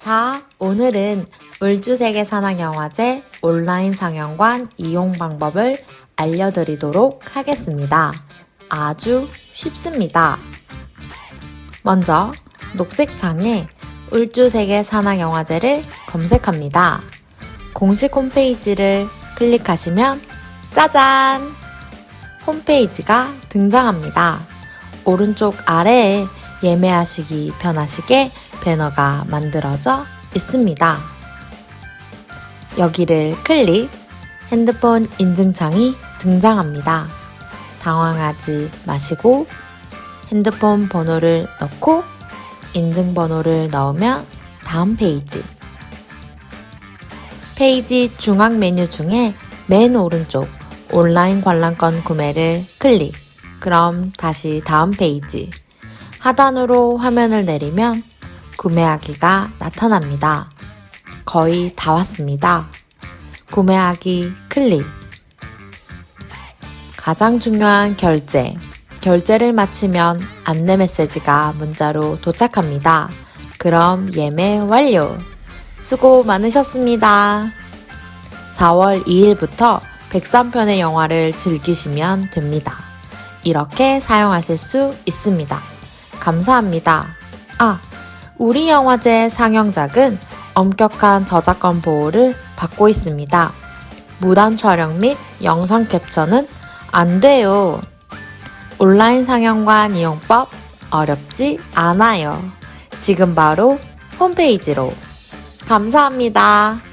자, 오늘은 울주세계 산학영화제 온라인 상영관 이용 방법을 알려드리도록 하겠습니다. 아주 쉽습니다. 먼저 녹색 창에 울주세계 산학영화제를 검색합니다. 공식 홈페이지를 클릭하시면 짜잔! 홈페이지가 등장합니다. 오른쪽 아래에 예매하시기 편하시게 배너가 만들어져 있습니다. 여기를 클릭, 핸드폰 인증창이 등장합니다. 당황하지 마시고 핸드폰 번호를 넣고 인증번호를 넣으면 다음 페이지. 페이지 중앙 메뉴 중에 맨 오른쪽 온라인 관람권 구매를 클릭. 그럼 다시 다음 페이지. 하단으로 화면을 내리면 구매하기가 나타납니다. 거의 다 왔습니다. 구매하기 클릭. 가장 중요한 결제. 결제를 마치면 안내 메시지가 문자로 도착합니다. 그럼 예매 완료. 수고 많으셨습니다. 4월 2일부터 103편의 영화를 즐기시면 됩니다. 이렇게 사용하실 수 있습니다. 감사합니다. 아, 우리 영화제 상영작은 엄격한 저작권 보호를 받고 있습니다. 무단 촬영 및 영상 캡처는 안 돼요. 온라인 상영관 이용법 어렵지 않아요. 지금 바로 홈페이지로. 감사합니다.